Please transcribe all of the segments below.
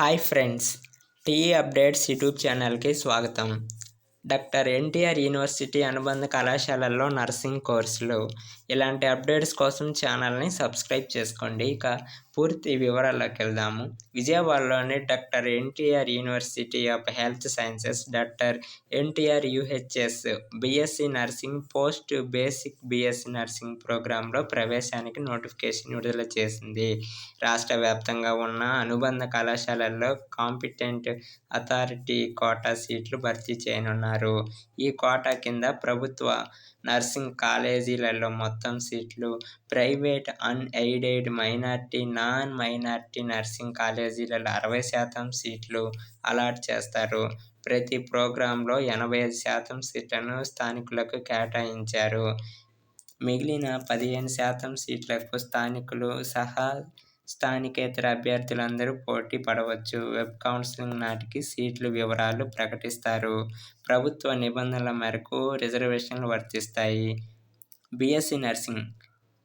hi friends TE updates YouTube ఛానల్కి స్వాగతం doctor NTR university అనుబంధ కళాశాలల్లో నర్సింగ్ కోర్సులు. ఇలాంటి అప్డేట్స్ కోసం ఛానల్ని సబ్స్క్రైబ్ చేసుకోండి. ఇక పూర్తి వివరాల్లోకి వెళ్దాము. విజయవాడలోని doctor NTR University of Health Sciences doctor NTR UHS BSc nursing post basic BSc nursing ప్రోగ్రాంలో ప్రవేశానికి నోటిఫికేషన్ విడుదల చేసింది. రాష్ట్ర వ్యాప్తంగా ఉన్న అనుబంధ కళాశాలల్లో కాంపిటెంట్ అథారిటీ కోటా సీట్లు భర్తీ చేయనున్నారు ఈ కోటా కింద ప్రభుత్వ నర్సింగ్ కాలేజీలలో మొత్తం సీట్లు private unaided minority non minority nursing కాలేజీలలో అరవై శాతం సీట్లు అలాట్ చేస్తారు. ప్రతి ప్రోగ్రాంలో ఎనభై ఐదు శాతం సీట్లను స్థానికులకు కేటాయించారు. మిగిలిన పదిహేను శాతం సీట్లకు స్థానికులు సహా స్థానికేతర అభ్యర్థులందరూ పోటీ పడవచ్చు. వెబ్ కౌన్సిలింగ్ నాటికి సీట్లు వివరాలు ప్రకటిస్తారు. ప్రభుత్వ నిబంధనల మేరకు రిజర్వేషన్లు వర్తిస్తాయి. BSc nursing.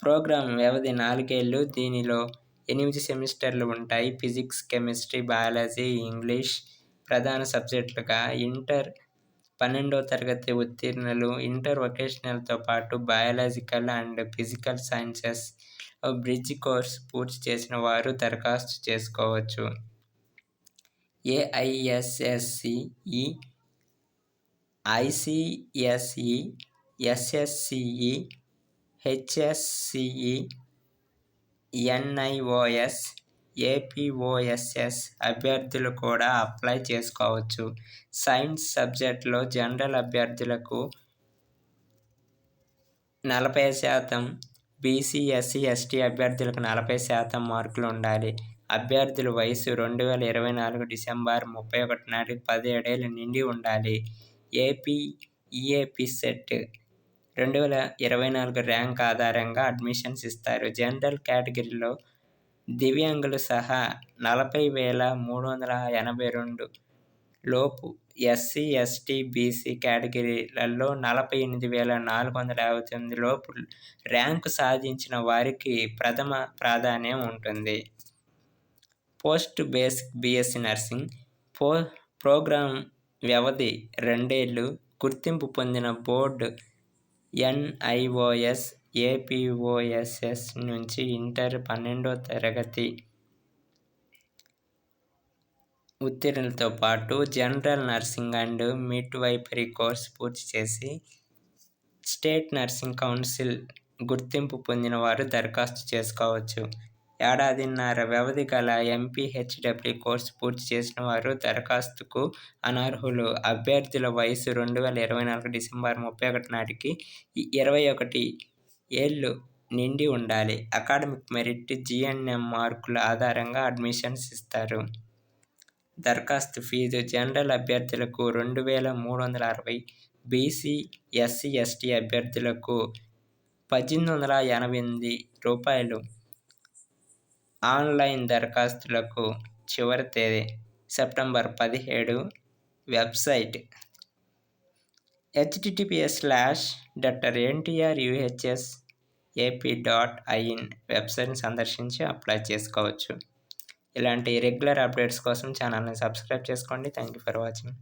ప్రోగ్రాం వ్యవధి నాలుగేళ్ళు దీనిలో ఎనిమిది సెమిస్టర్లు ఉంటాయి. ఫిజిక్స్ కెమిస్ట్రీ బయాలజీ ఇంగ్లీష్ ప్రధాన సబ్జెక్టులుగా ఇంటర్ పన్నెండో తరగతి ఉత్తీర్ణులు ఇంటర్ వొకేషనల్తో పాటు biological and physical sciences bridge course పూర్తి చేసిన వారు దరఖాస్తు చేసుకోవచ్చు. AISSCE ICSE SSCE HSCE NIOS APOSS అభ్యర్థులు కూడా అప్లై చేసుకోవచ్చు. సైన్స్ సబ్జెక్ట్లో జనరల్ అభ్యర్థులకు నలభై శాతం బీసీ ఎస్సీ ఎస్టీ అభ్యర్థులకు నలభై శాతం మార్కులు ఉండాలి. అభ్యర్థుల వయసు రెండు వేల ఇరవై నాలుగు డిసెంబర్ ముప్పై ఒకటి నాటికి పదిహేడేళ్ళు నిండి ఉండాలి. ఏపీ ఈఏపీ సెట్ రెండు వేల ఇరవై నాలుగు ర్యాంక్ ఆధారంగా అడ్మిషన్స్ ఇస్తారు. జనరల్ కేటగిరీలో దివ్యాంగులు సహా నలభై వేల మూడు వందల ఎనభై రెండు లోపు ఎస్సీ ఎస్టీ బీసీ కేటగిరీలలో నలభై ఎనిమిది వేల నాలుగు వందల యాభై తొమ్మిది లోపు ర్యాంకు సాధించిన వారికి ప్రథమ ప్రాధాన్యం ఉంటుంది. పోస్ట్ బేసిక్ బీఎస్సీ నర్సింగ్ పో ప్రోగ్రాం వ్యవధి రెండేళ్ళు గుర్తింపు పొందిన బోర్డు ఎన్ఐఓఎస్ ఏపీఓఎస్ఎస్ నుంచి ఇంటర్ పన్నెండో తరగతి ఉత్తీర్ణులతో పాటు general nursing and midwifery course పూర్తి చేసి స్టేట్ నర్సింగ్ కౌన్సిల్ గుర్తింపు పొందిన వారు దరఖాస్తు చేసుకోవచ్చు. ఏడాదిన్నర వ్యవధి గల ఎంపీహెచ్డబ్ల్యూ కోర్సు పూర్తి చేసిన వారు దరఖాస్తుకు అనర్హులు. అభ్యర్థుల వయసు రెండు వేల ఇరవై నాలుగు డిసెంబర్ ముప్పై ఒకటి నాటికి ఇరవై ఒకటి ఏళ్ళు నిండి ఉండాలి. అకాడమిక్ మెరిట్ జిఎన్ఎం మార్కుల ఆధారంగా అడ్మిషన్స్ ఇస్తారు. దరఖాస్తు ఫీజు జనరల్ అభ్యర్థులకు రెండు వేల మూడు వందల అరవై బీసీ ఎస్సీ ఎస్టీ అభ్యర్థులకు పద్దెనిమిది వందల ఎనభై ఎనిమిది రూపాయలు ఆన్లైన్ దరఖాస్తులకు చివరి తేదీ సెప్టెంబర్ పదిహేడు website HTTPS slash doctor NTR UHS AP dot in వెబ్సైట్ని సందర్శించి అప్లై చేసుకోవచ్చు. ఇలాంటి రెగ్యులర్ అప్డేట్స్ కోసం ఛానల్ని సబ్స్క్రైబ్ చేసుకోండి. Thank you for watching.